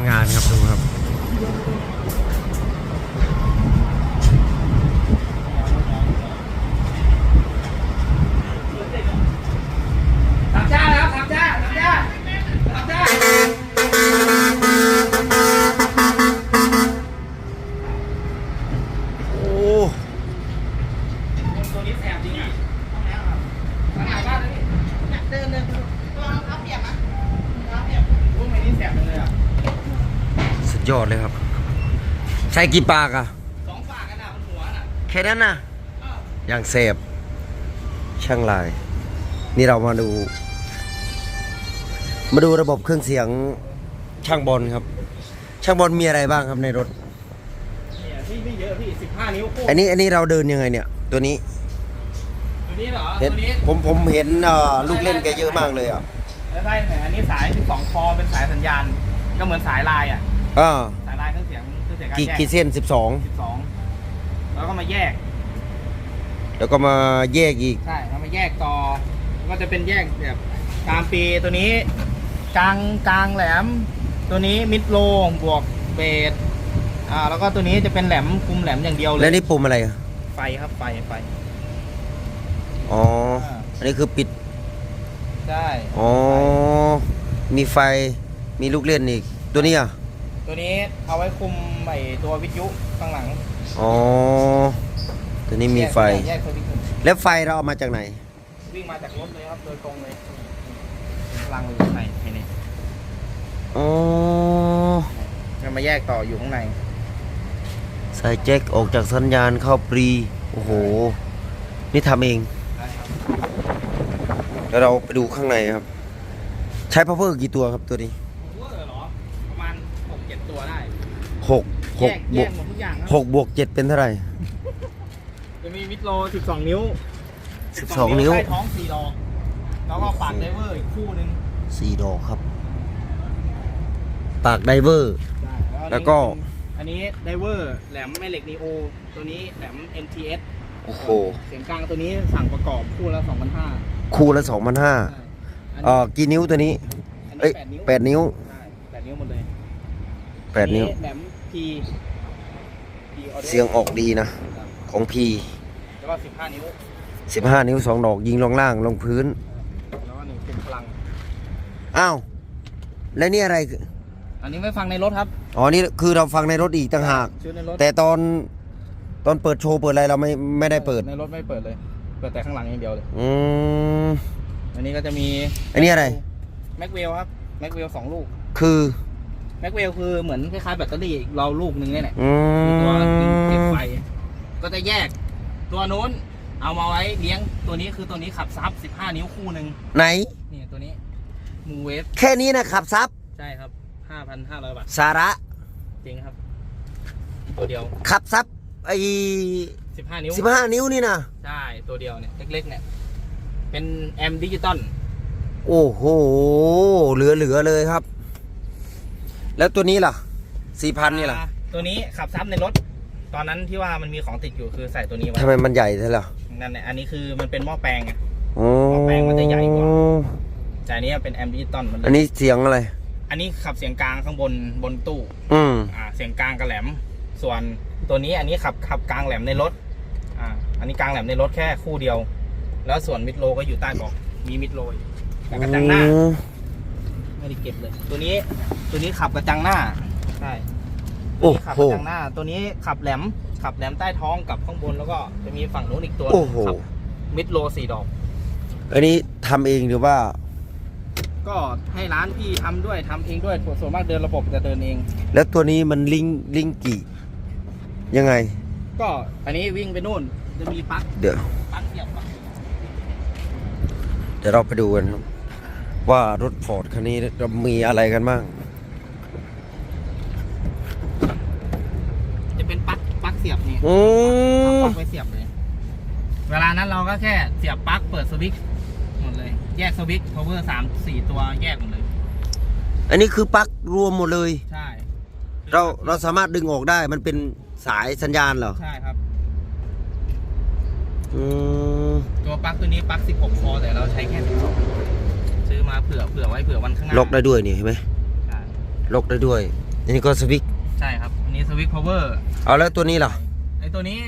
มงานครับดูครับ สามชาแล้วสามชาสามชาสามชา โอ้ ตัวนี้แสบจริงอะต้องแล้วครับขนาดบ้านเลยพี่เดินเดินตัวรับเปียกนะรับเปียกพวกนี้แสบจังเลยอะ สุด ยอดเลยครับ ใช้กี่ปากอะสองฝากกันอะบนหัวน่ะแค่นั้นนะเอออย่างเสพช่างลาย นี่เรามาดู มาดูระบบเครื่องเสียงช่างบอลครับ ช่างบอลมีอะไรบ้างครับในรถเนี่ยพี่ไม่เยอะพี่สิบห้านิ้วคู่อันนี้อันนี้เราเดินยังไงเนี่ย ตัวนี้ตัวนี้เหรอเห็นตัวนี้ผมผมเห็นเอ่อลูกเล่นแกเยอะมากเลยอะแล้วได้แต่อันนี้สาย12คอเป็นสายสัญญาณ ก็เหมือนสายลายอะ อ่าสายลายเครื่องเสียงเครื่องเสียงการกี่แยกกี่เส้นสิบสอง12แล้วก็มาแยก แล้วก็มาแยกอีก ใช่แล้วมาแยกต่อก็จะเป็นแยกแบบตามปีตัวนี้ กลางกลางแหลม ตัวนี้มิดโลบวกเบสอ่าแล้วก็ตัวนี้จะเป็นแหลมคุมแหลมอย่างเดียวเลแล้วยนี่ปุ่มอะไรอะไฟครับไฟไฟอ๋ออันนี้คือปิด ใช่อ๋อ มีไฟ มีลูกเล่นอีก ตัวนี้อะ ตัวนี้เอาไว้คุมไอตัววิทยุข้างหลังอ๋อ ตัวนี้มีไฟ แยกสวิตช์แล้วไฟเราเอามาจากไหน วิ่งมาจากรถเลยครับโดยตรงเลยพลังเราอยู่ข้างในไอ้นี่อ๋อจะมาแยกต่ออยู่ข้างในใส่แจ็คออกจากสัญญาณเข้าปรี โอ้โห นี่ทำเอง ได้ครับแล้วเราไปดูข้างในครับ ใช้ power กี่ตัวครับตัวนี้ เวอร์เหรอ ประมาณหกเจ็ดตัวได้ หกหแยกกบแยวกกหมดทุกอย่างคหรับกบวกเจ็ดเป็นเท่าไหร่จะมีมิดโลสิบสองนิ้ว12นิ้วใต้ท้องสี่ดอกแล้วก็ปากไดเวอร์อีกคู่หนึ่งสี่ดอกครับ ปากไดเวอร์ แล้วก็ อันนี้ไดเวอร์แหลมแม่เหล็กนีโอ ตัวนี้แหลม NTS โอ้โหเสียงกลางตัวนี้สั่งประกอบคู่ละสองพันห้าคู่ละสองพันห้าเอ่อกี่นิ้วตัวนี้ อันเอ้นี้ยแปดนิ้วแปดนิ้วใช่แปดนิ้วหมดเลยแปดนิ้ว อัแหลม P P audio เสียงออกดีนะ ของพีแล้วก็สิบห้านิ้วสิบห้านิ้วสองดอกยิงลงล่างลงพื้น แล้วก็หนึ่งเป็นพลัง อ้าว แล้วนี่อะไร อันนี้ไม่ฟังในรถครับอ๋อ นี่คือเราฟังในรถอีกต่างหากชุดในรถแต่ตอนตอนเปิดโชว์เปิดอะไรเราไม่ไม่ได้เปิด ในรถไม่เปิดเลย เปิดแต่ข้างหลังอย่างเดียวเลย อืม อันนี้ก็จะมีอันนี้อะไร แม็กเวลครับ แม็กเวลสองลูก คือ แม็กเวลคือเหมือนคล้ายๆแบตเตอรี่เราลูกหนึงเนี่ยแหละอืตัวหนึ่งเก็บมไฟ ก็จะแยก ตัวนู้นเอามาไว้เลี้ยงตัวนี้คือตัวนี้ขับซับ 15 นิ้วคู่หนึ่งไหน นี่ตัวนี้มูเวฟแค่นี้นะขับซับใช่ครับ 5,500 บาท สาระ จริงครับ ตัวเดียว ขับซับไอ้15 นิ้ว สิบห้านิ้วนี่นะใช่ ตัวเดียวเนี่ย เล็กๆ เนี่ย เป็นแอมดิจิตอล โอ้โห เหลือเหลือเลยครับ แล้วตัวนี้ล่ะสี่พันนี่ล่ะตัวนี้ขับซับในรถ ตอนนั้นที่ว่ามันมีของติดอยู่คือใส่ตัวนี้ไว้ทำไมมันใหญ่เท่าล่ะนั่นแหละอันนี้คือมันเป็นหม้อแปลงไง อ๋อแปลงมันจะใหญ่กว่า แต่อันนี้เป็นแอมดิจิตอลมันเลยอันนี้เสียงอะไร อันนี้ขับเสียงกลางข้างบนบนตู้อืมอ่าเสียงกลางกับแหลม ส่วนตัวนี้อันนี้ขับขับกลางแหลมในรถอ่าอันนี้กลางแหลมในรถแค่คู่เดียว แล้วส่วนมิดโลก็อยู่ใต้เบอกมีมิดโลอยู่แต่กระจังหน้า ไม่ได้เก็บเลย ตัวนี้ตัวนี้ขับกระจังหน้าใช่ตัวโอ้นี้ขับโห กระจังหน้า ตัวนี้ขับแหลมขับแหลมใต้ท้องกับข้างบนแล้วก็จะมีฝั่งนู้นอีกตัวโอ้โห ขับมิดโลสี่ดอก อันนี้ทำเองหรือว่า ก็ให้ร้านพี่ทำด้วยทำเองด้วยส่วนมากเดินระบบจะเดินเอง แล้วตัวนี้มันลิงลิงกี่ ยังไง ก็อันนี้วิ่งไปนู่นจะมีปลั๊กเดี๋ยว ปลั๊กเสียบปลั๊ก เดี๋ยวเราไปดูกันครับ ว่ารถฟอร์ดคันนี้จะมีอะไรกันบ้าง จะเป็นปลั๊กปลั๊กเสียบนี่อืเอามปลั๊กไปเสียบเลย เวลานั้นเราก็แค่เสียบปลั๊กเปิดสวิตช์หมดเลย แยกสวิตช์ power สามสี่ตัวแยกหมดเลย อันนี้คือปลั๊กรวมหมดเลย ใช่เราเราสามารถดึงออกได้มันเป็นสายสัญญาณเหรอใช่ครับ อืมตัวปลั๊กตัวนี้ปลั๊ก16 คอแต่เราใช้แค่12ซื้อ มาเผื่อเผื่อไว้เผื่อวันข้างหน้าล็อกได้ด้วยนี่เห็นไหมใช่ล็อกได้ด้วยอันนี้ก็สวิกใช่ครับอันนี้สวิตพาวเวอร์เอาแล้วตัวนี้ล่ะไอตัวนี้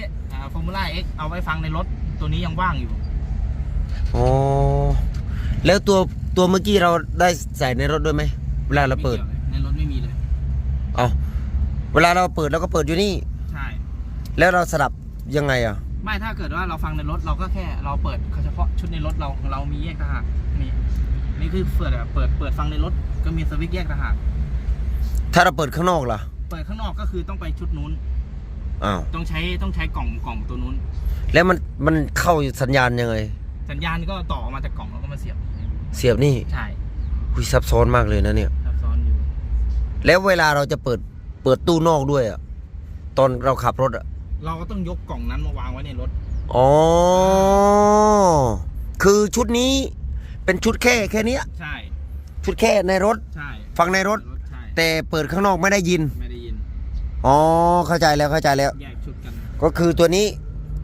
ฟอร์มูล่าเอ็กเอาไว้ฟังในรถตัวนี้ยังว่างอยู่ อ๋อแล้วตัวตัวเมื่อกี้เราได้ใส่ในรถด้วยไหมเวลาเราเปิดไม่กี่ยวลยในรถไม่มีเลยเอาเวลาเราเปิดเราก็เปิดอยู่นี่ ใช่ แล้วเราสลับยังไงอะ ไม่ถ้าเกิดว่าเราฟังในรถเราก็แค่เราเปิดเฉพาะชุดในรถเราของเรามีแยกต่างหากนี่ นี่คือเปิดแบบเปิดเปิดฟังในรถก็มีสวิตช์แยกต่างหากถ้าเราเปิดข้างนอกล่ะเปิดข้างนอกก็คือต้องไปชุดนู้น อ้าวต้องใช้ต้องใช้กล่องกล่องตัวนู้น แล้วมันมันเข้าสัญญาณยังไง สัญญาณก็ต่อออกมาจากกล่องแล้วก็มาเสียบเสียบนี่ใช่คุยซับซ้อนมากเลยนะเนี่ย ซับซ้อนอยู่ แล้วเวลาเราจะเปิดเปิดตู้นอกด้วยอะตอนเราขับรถอะเราก็ต้องยกกล่องนั้นมาวางไว้ในรถอ๋อคือชุดนี้ เป็นชุดแค่แค่เนี้ยใช่ ชุดแค่ในรถ ใช่ฟังในรถ ใช่แต่เปิดข้างนอกไม่ได้ยิน ไม่ได้ยิน อ๋อ เข้าใจแล้วเข้าใจแล้ว แยกชุดกัน ก็คือตัวนี้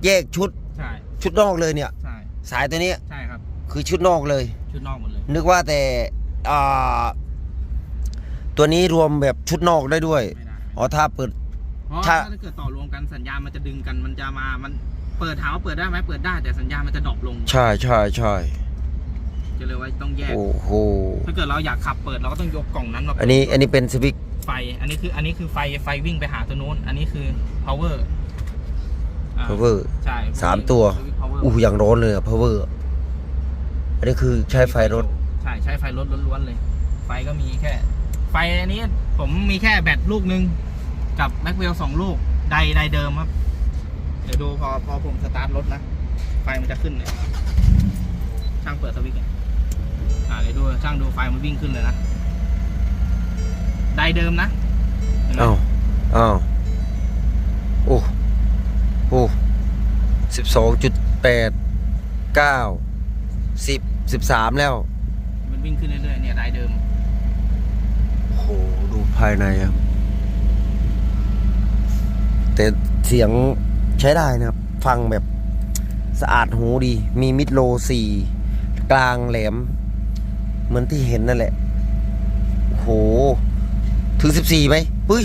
แยกชุดใช่ ชุดนอกเลยเนี่ย ใช่ สายตัวนี้ใช่ครับ คือชุดนอกเลย ชุดนอกหมดเลย นึกว่าแต่อ่าตัวนี้รวมแบบชุดนอกได้ด้วย ไม่ได้ อ๋อถ้าเปิด เพราะถ้า ถ้าเกิดต่อรวมกันสัญญาณมันจะดึงกัน มันจะมา มันเปิดถามว่าเปิดได้ไหมเปิดได้แต่สัญญาณมันจะดรอปลง ใช่ใช่ใช่ จะเลยว่าต้องแยก โอ้โห ถ้าเกิดเราอยากขับเปิดเราก็ต้องยกกล่องนั้นมาเปิดอันนี้อันนี้เป็นสวิกไฟ อันนี้คืออันนี้คือไฟไฟวิ่งไปหาตัวนู้น อันนี้คือ power อ่าพาวเวอร์ใช่สามตัวสวิตช์ power อู้อย่างร้อนเลยอะพาวเวอร์อันนี้คือใช้ไฟรถ ใช่ใช้ไฟรถล้วนๆเลย ไฟก็มีแค่ ไฟอันนี้ผมมีแค่แบตลูกหนึงกับแม็กเวลสองลูกไดไดเดิมครับ เดี๋ยวดูพอพอผมสตาร์ทรถนะ ไฟมันจะขึ้นเลยช่างเปิดสวิตช์เนี่ย อ่าเดี๋ยวดูช่างดูไฟมันวิ่งขึ้นเลยนะไดเดิมนะเห็นไหมอ้าวอ้าวโอ้โอ้สิบสองจุดแปดเก้าสิบสิบสามแล้ว มันวิ่งขึ้นเรื่อยๆเนี่ยไดเดิม โอ้โหดูภายในครับ แต่เสียงใช้ได้นะครับ ฟังแบบสะอาดหูดี มีมิดโลสี่กลางแหลม เหมือนที่เห็นนั่นแหละโอ้โหถึงสิบสี่ไหมเฮ้ย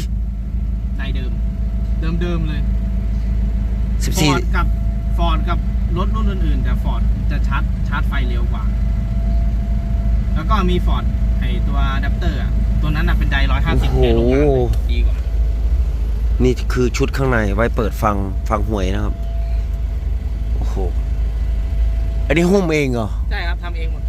ไดเดิม เดิมเดิมๆเลยสิบฟสี่อร์ดกับฟอร์ดกับรถรุ่นอื่นๆแต่ฟอร์ดจะชาร์จชาร์จไฟเร็วกว่า แล้วก็มีฟอร์ดไอตัวอะแดปเตอร์อะตัวนั้นน่ะเป็นไดร้อยห้าสิบโอ้โหแรงโลกาเลยดีกว่า นี่คือชุดข้างในไว้เปิดฟังฟังหวยนะครับ โอ้โห อันนี้หุ้มเองเหรอ ใช่ครับทำเองหมด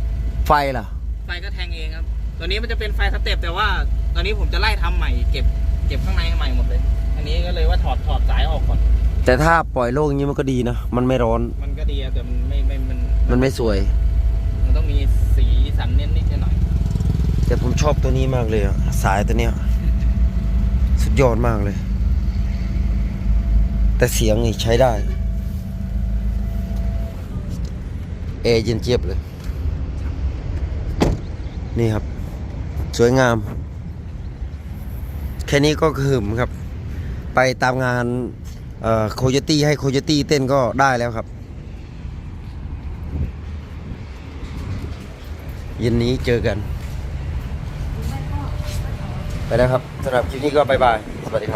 ไฟล่ะ ไฟก็แทงเองครับ ตัวนี้มันจะเป็นไฟสเต็ปแต่ว่าตอนนี้ผมจะไล่ทำใหม่เก็บเก็บข้างในใหม่หมดเลย อันนี้ก็เลยว่าถอดถอดสายออกก่อน แต่ถ้าปล่อยโล่งอย่างนี้มันก็ดีนะมันไม่ร้อน มันก็ดีอะแต่มันไม่ไม่มันมันไม่สวย มันต้องมีสีสันเน้นนิดหน่อย แต่ผมชอบตัวนี้มากเลยอะสายตัวเนี้ยสุดยอดมากเลย แต่เสียงนี่ใช้ได้แอร์เย็นเจี๊ยบเลย นี่ครับ สวยงาม แค่นี้ก็คือมครับ ไปตามงานโคโยตี้ให้โคโยตี้เต้นก็ได้แล้วครับ เย็นนี้เจอกัน ไปแล้วครับสำหรับคลิปนี้ก็บายบาย สวัสดีครับ